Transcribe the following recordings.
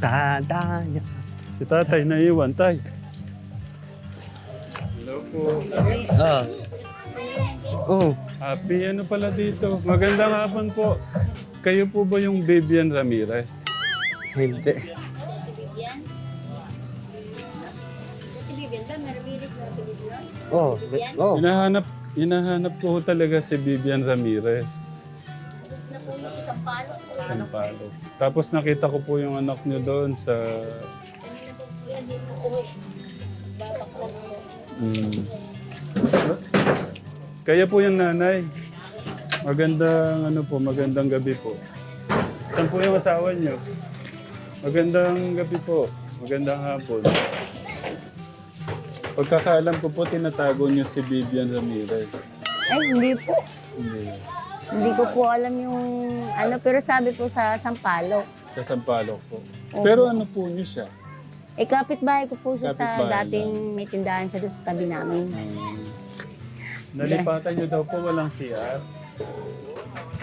Dadaya. Si tatay naiwan, tay. Hello po. Ah. Oh. Happy ano pala dito. Magandang hapon po. Kayo po ba yung Vivian Ramirez? Hindi. Oh. Oh. Hinahanap, hinahanap ko talaga si Vivian Ramirez. Sampalo. Tapos nakita ko po yung anak niyo doon sa... Mm. Kaya po yung nanay. Magandang ano po, magandang gabi po. Saan po yung asawa niyo? Magandang gabi po. Magandang hapon. Pagkakaalam ko po, tinatago niyo si Vivian Ramirez. Ay, hindi po. Hindi. Hindi ko po alam yung ano, pero sabi po sa Sampalo. Sa Sampaloc po. Pero ano po niyo siya? Eh, kapitbahay ko po siya sa Kapitbahay dating may tindahan siya doon sa tabi namin. Um, nalipatan niyo daw po walang CR.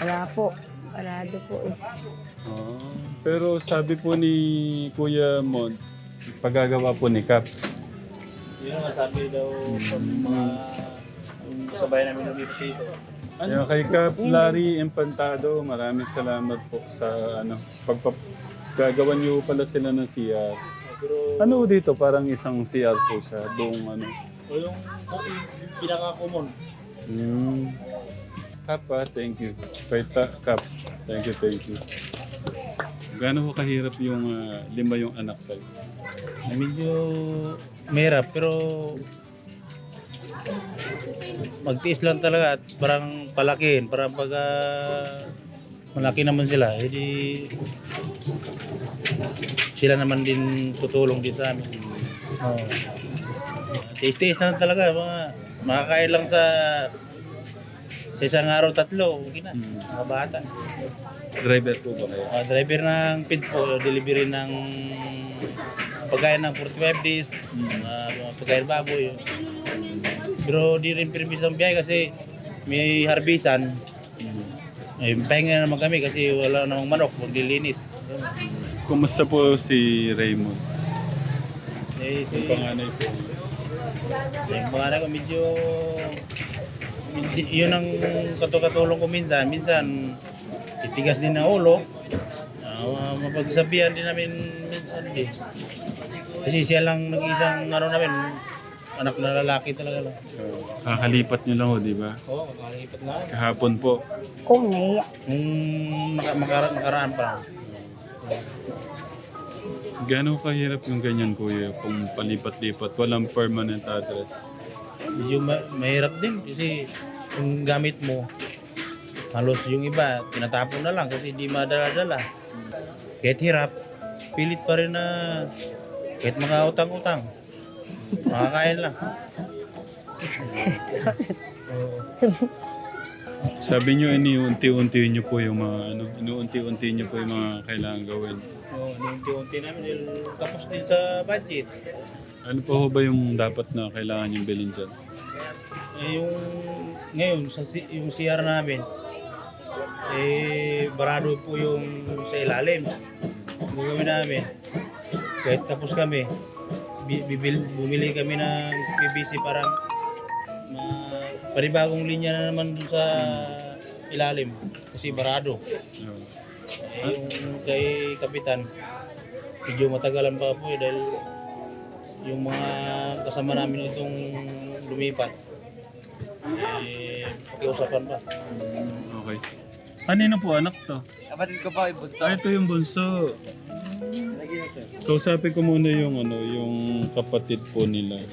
Wala po. Parado po eh. Ah, pero sabi po ni Kuya Mon, paggagawa po ni Cap. Yun ang sabi daw sa mga kasabay namin lumipat dito. Ano? kay Cap Larry Empantado, maraming salamat po sa ano, pagpap gagawan niyo pala sila ng CR. Pero Ano dito, parang isang CR po siya, doong ano. o yung, yung pinaka-common, Mm. Cap ah, thank you. Kay ta, Cap, thank you, thank you. Gaano ko kahirap yung ah, lima yung anak tayo? medyo mahirap pero magtiis lang talaga at parang palakin, parang pag ah, malaki naman sila, edi sila naman din tutulong din sa amin. Oh. Tiis-tiis lang talaga, mga makakain lang sa sa isang araw tatlo, okay na, Hmm. mga bata. Driver po ba kayo? Uh, driver ng pins po, delivery ng pagkain ng 45 days, uh, mga pagkain baboy. Pero di rin permis ang biyahe kasi may harbisan. Ay, pahinga naman kami kasi wala namang manok, maglilinis. Kumusta po si Raymond? Eh, si, Yung panganay po. yung anak ko medyo medyo- yun ang katukatulong ko minsan. Minsan, titigas din ang ulo. Uh, mapagsabihan din namin minsan din. Kasi siya lang nag-isang ano namin, anak na lalaki talaga lang. Uh, kakalipat niyo lang ho, di ba? Oo, oh, makalipat na. Kahapon po. Kung nahiya. Nung maka, makara, makaraan pa lang. Gano'ng kahirap yung ganyan, kuya, kung palipat-lipat, walang permanent address. Medyo ma- mahirap din kasi yung gamit mo, halos yung iba, tinatapon na lang kasi di madala-dala. Kahit hirap, pilit pa rin na kahit mga utang-utang, makakain lang. Sabi niyo, iniunti-unti niyo po yung mga, ano, inuunti-unti niyo po yung mga kailangan gawin. Oo, ano, unti-unti namin, dahil tapos din sa budget. Ano po ba yung dapat na kailangan yung bilhin dyan? Eh, yung ngayon, sa si- yung CR namin, eh, barado po yung sa ilalim. Ang gagawin namin, kahit tapos kami, bibil, bumili kami ng PVC para ma, panibagong linya na naman dun sa ilalim. Kasi barado. Eh, yung kay Kapitan, medyo matagalan pa po eh, dahil yung mga kasama namin itong lumipat, eh, pakiusapan pa. Okay. Kanino po anak to? Kapatid ko pa, ibot Ah, ito yung bunso. Kausapin ko muna yung ano, yung kapatid po nila.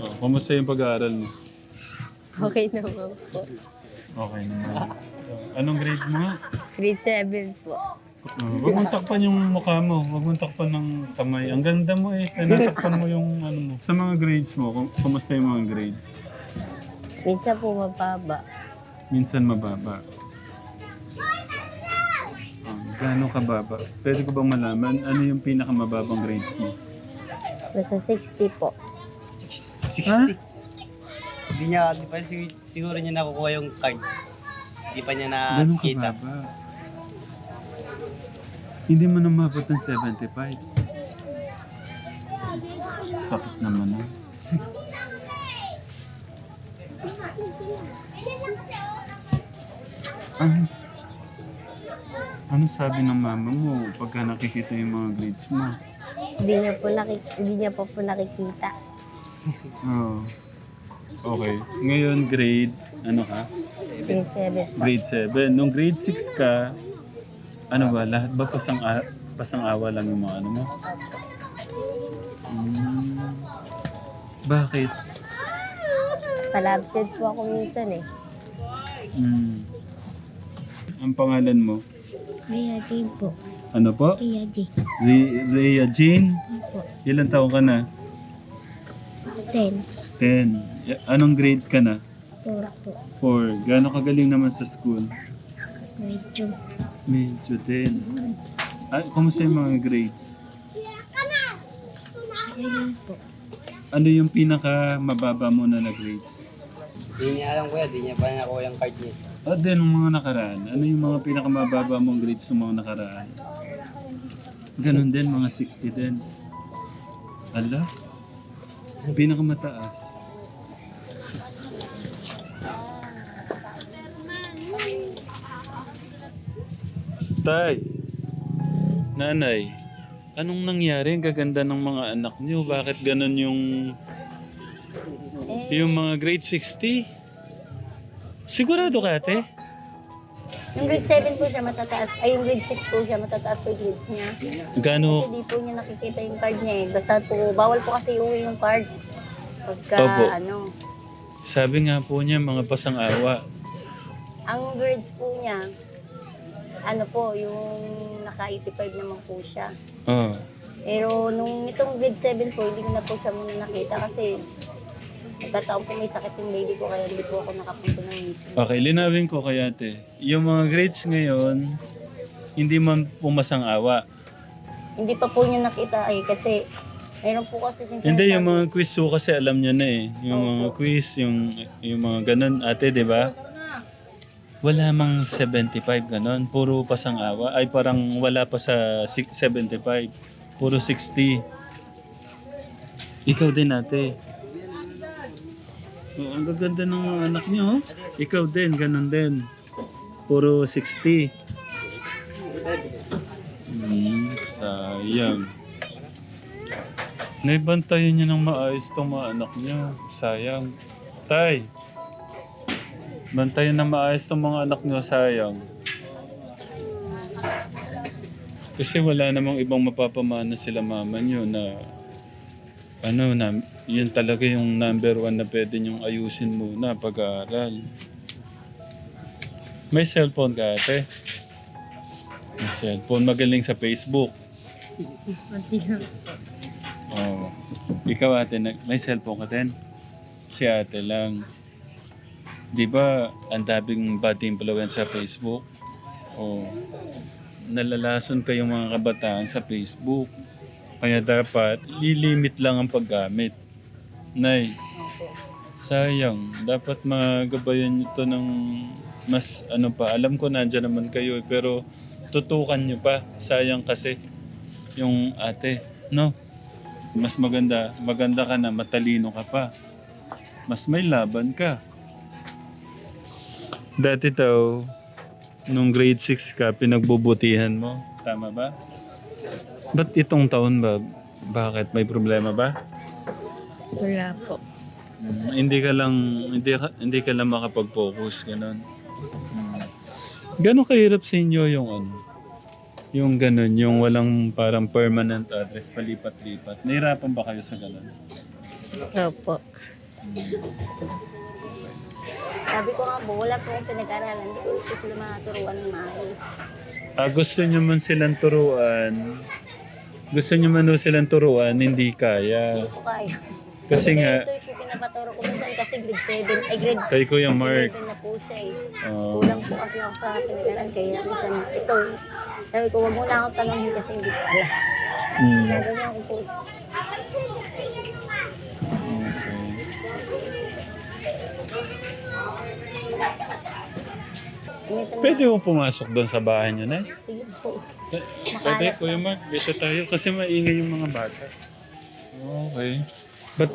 Oh, kumusta yung pag-aaral mo? Okay naman po. Okay naman. Anong grade mo? Grade 7 po. Uh, huwag mong takpan yung mukha mo. Huwag mong takpan ng kamay. Ang ganda mo eh. Tinatakpan mo yung ano mo. Sa mga grades mo, kum- kumusta yung mga grades? Minsan po mababa. Minsan mababa. Gaano kababa? Pwede ko bang malaman ano yung pinakamababang grades mo? Nasa 60 po. Ha? Hindi niya, di pa sig- siguro niya nakukuha yung card. Hindi pa niya nakita. kababa? Hindi mo na mabot ng 75. Sakit naman ah. ano, ano sabi ng mama mo pagka nakikita yung mga grades mo? Hindi niya po, nakik- hindi niya po po nakikita. Oo. Okay. Ngayon grade, ano ka? Grade 7 po. Grade 7. Nung grade 6 ka, ano ba, lahat ba pasang, a- pasang awa lang yung mga ano mo? Hmm. Bakit? Palabsent po ako minsan eh. Hmm. Ang pangalan mo? Rhea Jane po. Ano po? Rhea Jane. Re- Rhea Jean? Po. Ilan taon ka na? 10. 10. Y- Anong grade ka na? Tura po. 4. Gaano kagaling naman sa school? Medyo. Medyo din. Ah, kumusta yung mga grades? Ayun po. Ano yung pinaka mababa mo na na grades? Hindi niya alam kuya, di niya pa nakuha yung card niya. O din, ng mga nakaraan. Ano yung mga pinakamababa mong grades ng mga nakaraan? Ganon din, mga 60 din. Ala? Pinakamataas. Tay, nanay, anong nangyari? Ang gaganda ng mga anak niyo. Bakit ganon yung yung mga grade 60? Sigurado ka, ate? yung grade 7 po siya matataas. Ay, yung grade 6 po siya matataas po yung grades niya. Kasi Gano? di po niya nakikita yung card niya eh. Basta po, bawal po kasi iuwi yung card. Pagka Opo. ano, Sabi nga po niya, mga pasang-awa. ang grades po niya, ano po, yung naka-85 naman po siya. Oh. Pero nung itong grade 7 po, hindi ko na po siya muna nakita kasi nagkataon po may sakit yung baby ko kaya hindi po ako nakapunta ng meeting. Okay, linawin ko kay ate. Yung mga grades ngayon, hindi man pumasang-awa. Hindi pa po niya nakita ay kasi mayroon po kasi siyang Hindi, yung sinasabi- mga quiz po kasi alam niya na eh. Yung mga quiz, yung, yung mga ganun. Ate, di ba? Wala mang 75 ganun. Puro pasang-awa. Ay, parang wala pa sa six- 75. Puro 60. Ikaw din, ate. Oh, ang gaganda ng mga anak niyo, oh. Ikaw din, ganun din. Puro 60. Hmm, sayang. Naibantayan niyo ng maayos tong mga anak niyo. Sayang. Tay, bantayan ng maayos tong mga anak niyo. Sayang. Kasi wala namang ibang mapapamana sila mama niyo na ano na yun talaga yung number one na pwede niyong ayusin muna pag-aaral. May cellphone ka ate? May cellphone. Magaling sa Facebook. Pati lang. Oo. Ikaw ate, may cellphone ka din? Si ate lang. Di ba, ang daming bad influence sa Facebook? O, nalalason kayong mga kabataan sa Facebook. Kaya dapat, lilimit lang ang paggamit. Nay, sayang. Dapat magabayan nyo to ng mas ano pa. Alam ko nandyan naman kayo eh, pero tutukan nyo pa. Sayang kasi yung ate. No? Mas maganda, maganda ka na, matalino ka pa. Mas may laban ka. Dati daw, nung grade 6 ka, pinagbubutihan mo. Tama ba? Ba't itong taon ba? Bakit? May problema ba? Wala po. Mm, hindi ka lang, hindi ka, hindi ka lang makapag-focus, ganun. Mm. Gano'ng kahirap sa inyo yung ano? Yung ganun, yung walang parang permanent address, palipat-lipat. Nahirapan ba kayo sa ganun? Opo. Sabi ko nga po, wala po akong pinag-aralan. Hindi ko po sila maturuan ng maayos. Ah, gusto nyo man silang turuan, gusto nyo man daw silang turuan, hindi kaya. Hindi ko kaya. Kasi nga, ito yung pinapaturo ko minsan kasi grade 7, ay grade kay Kuya Mark, 11 na po siya eh. oh, Kulang po kasi ako sa pinag-aralan kaya minsan ito eh. Sabi ko, wag mo na akong tanongin kasi hindi ko alam. mm, Nagawin ko po siya. Minsan Pwede mo pumasok doon sa bahay niyo, Nay? Sige po. Pwede, Kuya Mark. Dito tayo kasi maingay yung mga bata. Okay. Ba't,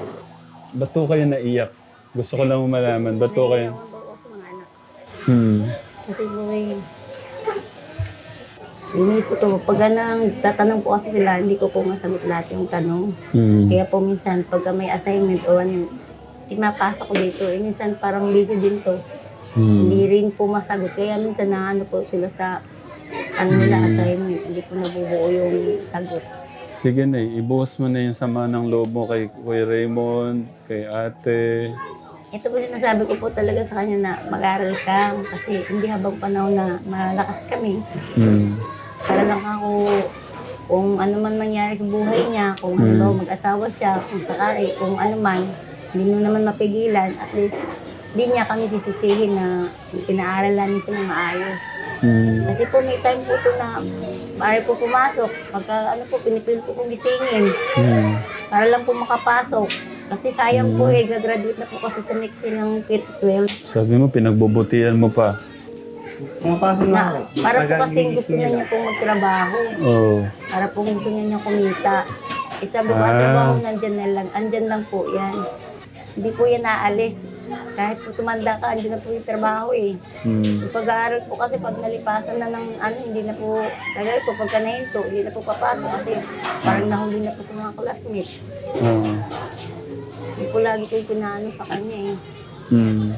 ba't to kayo naiyak? Gusto ko lang malaman. Ba't to kayo? Naiiyakan po ako sa mga anak. Hmm. Kasi po eh, inisip ko, pag nang tatanong po kasi sila, hindi ko po masagot lahat yung tanong. Hmm. Kaya po minsan, pagka may assignment o ano, pinapasok ko dito, eh, minsan parang busy din to. Hmm. Hindi rin po masagot. Kaya minsan naano po sila sa ano nila assignment. Hindi po nabubuo yung sagot. Sige na, ibuhos mo na yung sama ng loob mo kay Kuya Raymond, kay ate. Ito po sinasabi ko po talaga sa kanya na mag-aral ka kasi hindi habang panahon na malakas kami. Hmm. Para lang ako kung ano man mangyari sa buhay niya, kung ano daw mag-asawa siya, kung sakali, kung ano man, hindi mo naman mapigilan, at least hindi niya kami sisisihin na pinaaral namin siya ng maayos. Hmm. Kasi po may time po to na maaari po pumasok. Pagka ano po, pinipil po kong gisingin Hmm. para lang po makapasok. Kasi sayang po eh, gagraduate na po kasi sa next year ng 2012. Sabi mo, pinagbubutihan mo pa. Pumapasok na ako. Na, para po kasi gusto na niya pong magtrabaho. Oo. Para po gusto niya niya kumita. Eh sabi ko, Ah. ang trabaho nandyan na lang. Andyan lang po yan. Hindi po yan naalis. Kahit po tumanda ka, andyan na po yung trabaho eh. Hmm. Yung pag-aaral po kasi pag nalipasan na ng ano, hindi na po, tagal po pagka nahinto, hindi na po papasok kasi parang nahuli na po sa mga classmates. Oo. Hindi po lagi ko yung pinaano sa kanya eh. Hmm.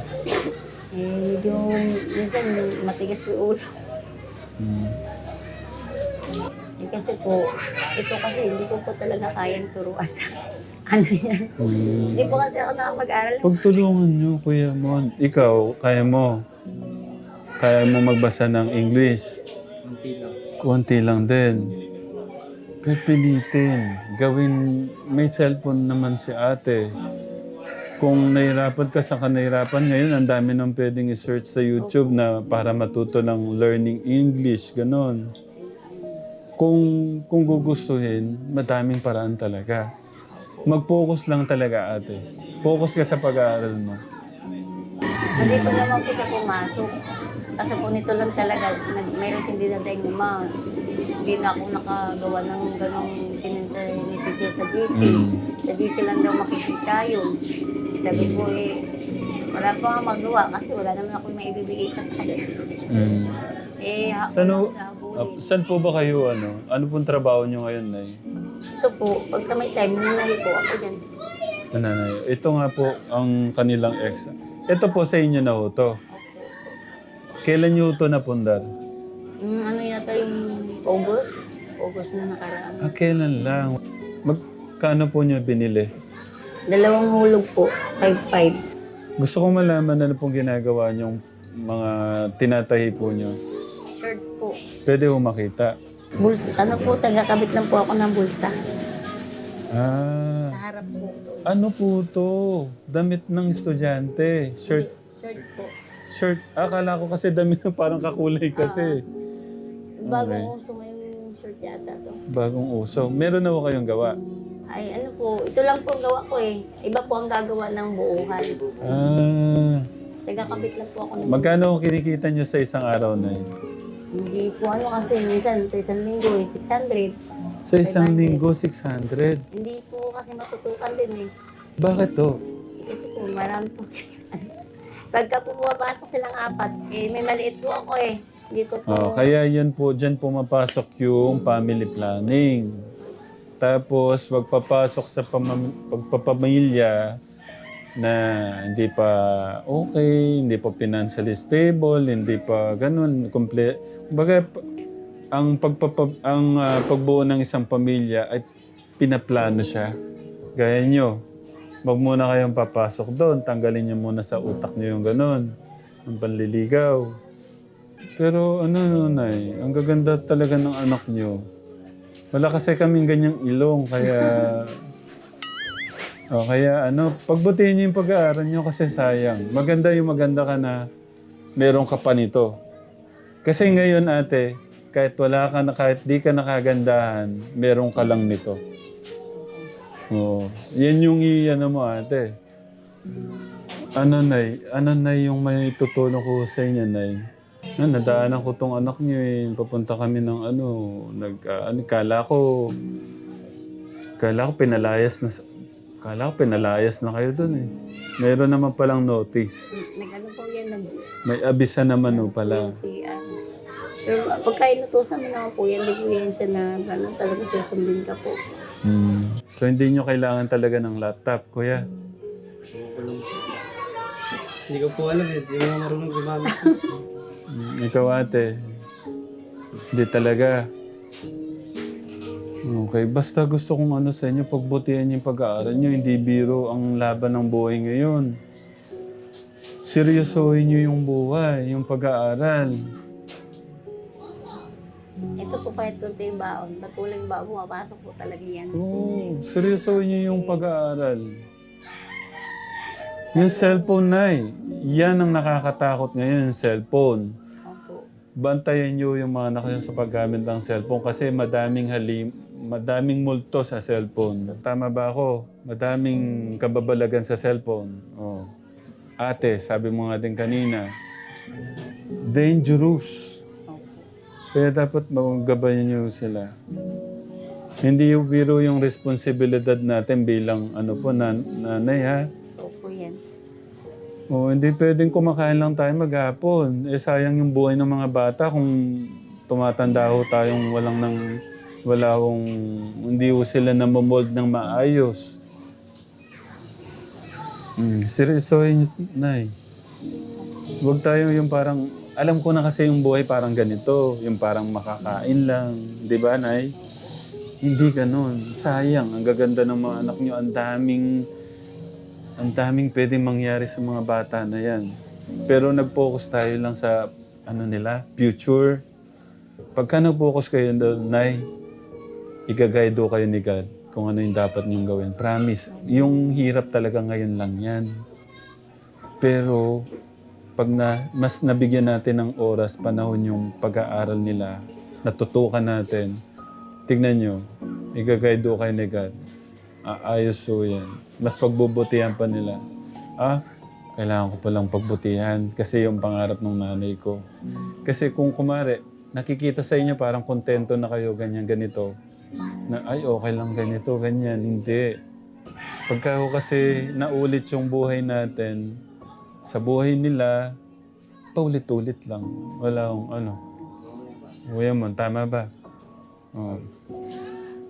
Eh, medyo minsan matigas po yung ulo. Hmm. Kasi po, ito kasi hindi ko po talaga kayang turuan sa ano yan. Hindi po kasi ako nakapag-aral. Pagtulungan niyo, Kuya Mon. Ikaw, kaya mo. Kaya mo magbasa ng English. Kunti lang. Konti lang din. Pipilitin. Gawin, may cellphone naman si ate. Kung nahirapan ka sa kanahirapan ngayon, ang dami nang pwedeng i-search sa YouTube na para matuto ng learning English, ganon. Kung, kung gugustuhin, madaming paraan talaga. Mag-focus lang talaga ate. Focus ka sa pag-aaral mo. Kasi po naman po siya pumasok. Kasi po nito lang talaga, nag, mayroon siyang dinadaing ma. Hindi na ako nakagawa ng ganong sinenter teacher sa GC. Mm. Sa GC lang daw makikita yun. Sabi ko eh, wala pa nga magawa kasi wala naman ako maibibigay pa sa kanya. Mm. Eh, hapon Saan, ho- habulin. ah, saan po ba kayo, ano? Ano pong trabaho nyo ngayon, Nay? Ito po, pagka may time, nunali po ako dyan. Nanay, ito nga po ang kanilang ex. Ito po sa inyo na ho to. Kailan nyo ito napundar? Mm, ano yata yung August? August na nakaraan. Ah, kailan lang? Magkano po nyo binili? Dalawang hulog po, 5-5. Gusto kong malaman ano pong ginagawa nyong mga tinatahi po nyo. Shirt po. Pwede ho makita. Bulsa, ano po, tagakabit lang po ako ng bulsa. Ah, Sa harap po. ano po to? Damit ng estudyante. Shirt. Shirt po. Shirt. Akala ko kasi damit parang kakulay kasi. Bagong uso ngayon yung shirt yata to. Bagong uso. Meron na ho kayong gawa. Ay, ano po, ito lang po ang gawa ko eh. Iba po ang gagawa ng buuhan. Ah. Tagakabit lang po ako ng... Magkano kinikita nyo sa isang araw na yun? Hindi po ano kasi minsan sa isang linggo eh, 600. Sa isang 500. linggo, 600. Hindi po kasi matutukan din eh. Bakit to? Eh, Kasi po, marami po. Pagka po pumapasok silang apat, eh may maliit po ako eh. Hindi ko po... Oh, kaya yun po, dyan pumapasok yung family planning. Tapos, pagpapasok sa pamam- pagpapamilya na hindi pa okay, hindi pa financially stable, hindi pa ganun, complete. Baga, p- ang pagpapa, ang ah, pagbuo ng isang pamilya ay pinaplano siya. Gaya nyo, wag muna kayong papasok doon, tanggalin nyo muna sa utak nyo yung ganun, ang panliligaw. Pero ano nunay, ang gaganda talaga ng anak nyo. Wala kasi kaming ganyang ilong, kaya... o kaya ano, pagbutihin nyo yung pag-aaral nyo kasi sayang. Maganda yung maganda ka na meron ka pa nito. Kasi ngayon ate, kahit wala ka na, kahit di ka nakagandahan, meron ka lang nito. Oo. Yan yung i-ano mo ate. Ano nay, ano nay yung may tutulong ko sa inyo nay? Na, nadaanan ko tong anak niyo eh. Papunta kami ng ano, nag, ah, ano, kala ko, kala ko pinalayas na, sa- kala ko pinalayas na kayo dun eh. Meron naman palang notice. Nag-ano po yan, nag May abisa naman o pala. si ano. Pero pagka inutusan mo naman po yan, di po yan siya na ano, talaga susundin ka po. Hmm. So hindi nyo kailangan talaga ng laptop, kuya. Hindi ko po alam eh. Hindi nga marunong gumamit. Ikaw ate, hindi talaga. Okay, basta gusto kong ano sa inyo, pagbutihan yung pag-aaral nyo, hindi biro ang laban ng buhay ngayon. Seryosohin nyo yung buhay, yung pag-aaral. Ito po kahit kunti yung baon, patuloy yung baon, pumapasok po talaga yan. Oo, seryosohin nyo yung pag-aaral. Yung cellphone na yan ang nakakatakot ngayon, yung cellphone. Opo. Bantayan nyo yung mga anak nyo sa paggamit ng cellphone kasi madaming halim, madaming multo sa cellphone. Tama ba ako? Madaming kababalagan sa cellphone. Oh. Ate, sabi mo nga din kanina, dangerous. Kaya dapat magabayan nyo sila. Hindi yung biro yung responsibilidad natin bilang ano po, nan nanay ha. Yan. O, hindi pwedeng kumakain lang tayo maghapon. Eh, sayang yung buhay ng mga bata kung tumatanda ho tayong walang nang wala hong, hindi ho sila namomold ng maayos. Hmm, seryosohin, Nay. Huwag tayo yung parang, alam ko na kasi yung buhay parang ganito, yung parang makakain lang. Di ba, Nay? Hindi ganun. Sayang, ang gaganda ng mga anak nyo, ang daming ang daming pwedeng mangyari sa mga bata na yan. Pero nag-focus tayo lang sa ano nila, future. Pagka nag-focus kayo doon, Nay, igagaydo kayo ni God kung ano yung dapat niyong gawin. Promise, yung hirap talaga ngayon lang yan. Pero pag na, mas nabigyan natin ng oras, panahon yung pag-aaral nila, natutukan natin, tignan nyo, igagaydo kayo ni God. Aayos so yan. Mas pagbubutihan pa nila. Ah, kailangan ko palang pagbutihan kasi yung pangarap ng nanay ko. Kasi kung kumare, nakikita sa inyo parang kontento na kayo, ganyan, ganito. Na, ay, okay lang ganito, ganyan. Hindi. Pagka ho kasi naulit yung buhay natin, sa buhay nila, paulit-ulit lang. Wala akong ano. Kuya mo, tama ba? Oh.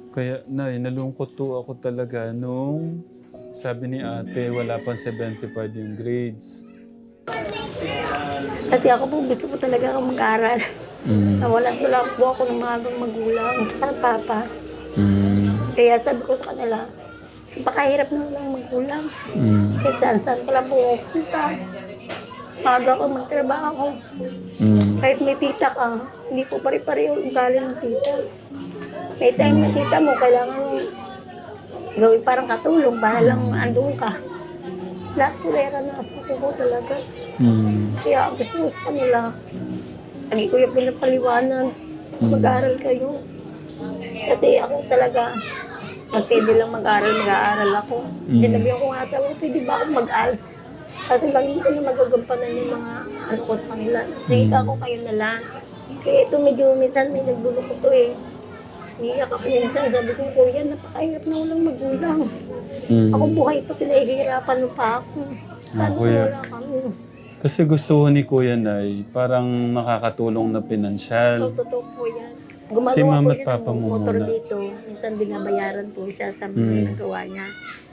Kaya, nay, nalungkot to ako talaga nung sabi ni ate, wala pang 75 yung grades. Kasi ako po, gusto ko talaga akong mag-aral. Mm. Nawalan ko lang po ako ng mga magulang, ng papa. Mm. Kaya sabi ko sa kanila, napakahirap na lang magulang. Mm. Kahit saan saan ko lang po punta. Maga ako magtrabaho. Mm. Kahit may tita ka, hindi po pare-pareho ang galing ng tita. May time na tita mo, kailangan gawin parang katulong para lang andun ka. Lahat po rera na sa ko talaga. Mm. Kaya gusto ko sa kanila, lagi ko yung pinapaliwanan, mag-aaral kayo. Kasi ako talaga, pag pwede lang mag-aaral, mag-aaral ako. Mm. Sinabihan ko nga sa pwede ba ako mag-aaral? Kasi lagi ko na magagampanan yung mga ano ko sa kanila. Sige ako kayo na lang. Kaya ito medyo minsan may nagulo ko to eh. Niyak ako minsan, sabi ko, kuya, napakahirap na walang magulang. Mm. Ako buhay pa, pinahihirapan pa ako. Ah, kuya. wala kami? Kasi gusto ko ni Kuya Nay, parang makakatulong na pinansyal. Totoo po yan. Si Gumagawa Mama po at siya Papa ng mo motor muna. dito. Minsan binabayaran po siya sa mga Mm. nagawa niya.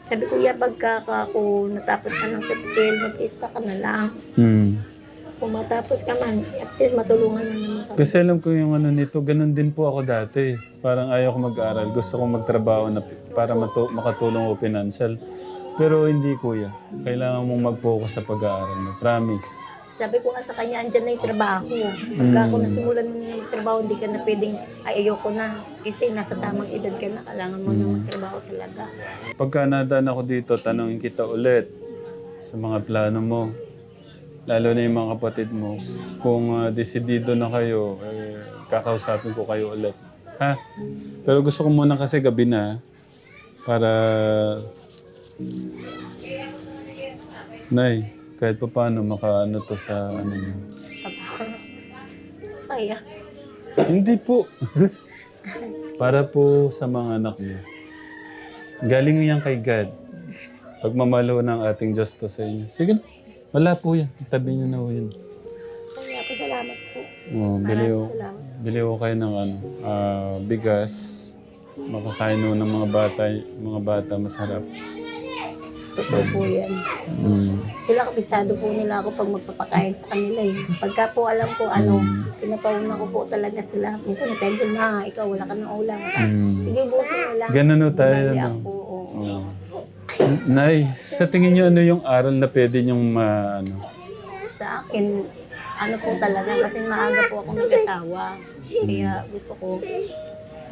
Sabi ko, ya, pagka ka- ako natapos ka ng papel, mag-tista ka na lang. Mm. Kung matapos ka man, at least matulungan mo naman kami. Kasi alam ko yung ano nito, ganun din po ako dati. Parang ayaw ko mag-aral. Gusto ko magtrabaho na para matu- makatulong ko financial. Pero hindi kuya. Kailangan mong mag-focus sa pag-aaral mo. Promise. Sabi ko nga sa kanya, andyan na yung trabaho. Pagka ako Mm. nasimulan mo na magtrabaho, hindi ka na pwedeng, ay ayoko na. Kasi nasa tamang edad ka na, kailangan mo na magtrabaho talaga. Pagka nadaan ako dito, tanongin kita ulit sa mga plano mo. Lalo na yung mga kapatid mo. Kung ah, desidido na kayo, eh, kakausapin ko kayo ulit. Ha? Pero gusto ko muna kasi gabi na para... Nay, kahit pa paano makaano to sa ano mo. kaya. Hindi po. Para po sa mga anak niyo. Galing yan kay God. Pagmamalo ng ating Diyos to sa inyo. Sige na. Wala po yan. Tabi niyo na po yan. Kaya po salamat po. Oh, bili Maraming ko, salamat. bili ko kayo ng ano, ah, bigas. Makakain ho ng mga bata, mga bata masarap. Totoo po yan. Mm. Sila kabisado po nila ako pag magpapakain sa kanila eh. Pagka po alam ko ano, pinapauna ko po talaga sila. Minsan attention na, ikaw wala ka ng ulam. Mm. Sige, busin nila. Ganun ho tayo. Bali Ano? ako, oo. Oh. Nay, sa tingin niyo ano yung aral na pwede niyong ma, ano? Sa akin, ano po talaga, kasi maaga po ako nag-asawa. Kaya gusto ko,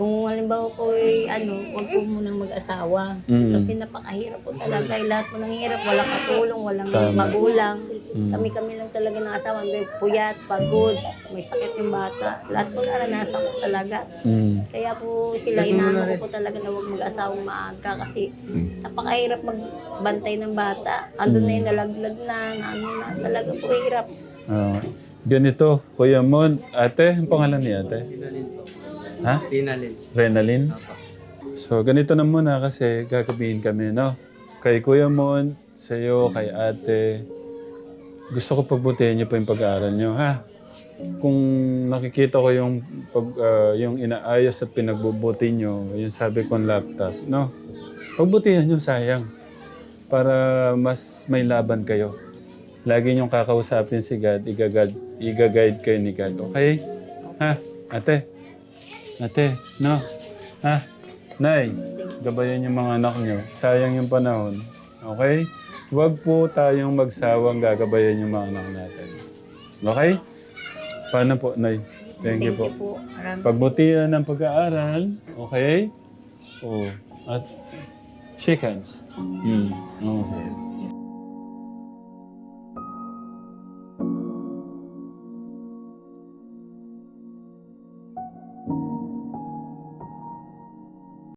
kung halimbawa po ay ano, wag po munang mag-asawa. Mm. Kasi napakahirap po talaga. Eh, lahat po ng hirap, walang katulong, walang Tama. magulang. Mm. Kami-kami lang talaga ng asawa. May puyat, pagod, may sakit yung bata. Lahat po naranasan ko talaga. Mm. Kaya po sila inaano ko po talaga na huwag mag-asawang maaga kasi napakahirap magbantay ng bata. Andun na yung nalaglag na, ano na, talaga po hirap. Ah, ganito, Kuya Mon, ate, ang pangalan ni ate? Ha? Pinalin. Renalyn? Apa. So, ganito na muna kasi gagabihin kami, no? Kay Kuya Mon, sa'yo, kay ate, gusto ko pagbutihin niyo po yung pag-aaral niyo, ha? Kung nakikita ko yung, pag, ah, yung inaayos at pinagbubuti niyo, yung sabi kong laptop, no? Pagbutihan niyo, sayang. Para mas may laban kayo. Lagi niyong kakausapin si God, igagad, igaguide kayo ni God, okay? Ha? Ate? Ate, no? Ha? Nay, gabayan yung mga anak niyo. Sayang yung panahon. Okay? Huwag po tayong magsawang gagabayan yung mga anak natin. Okay? Paano po, Nay? Thank, you po. po. Maraming Pagbutihan ng pag-aaral, okay? Oh, at shake hands. Hmm. Okay.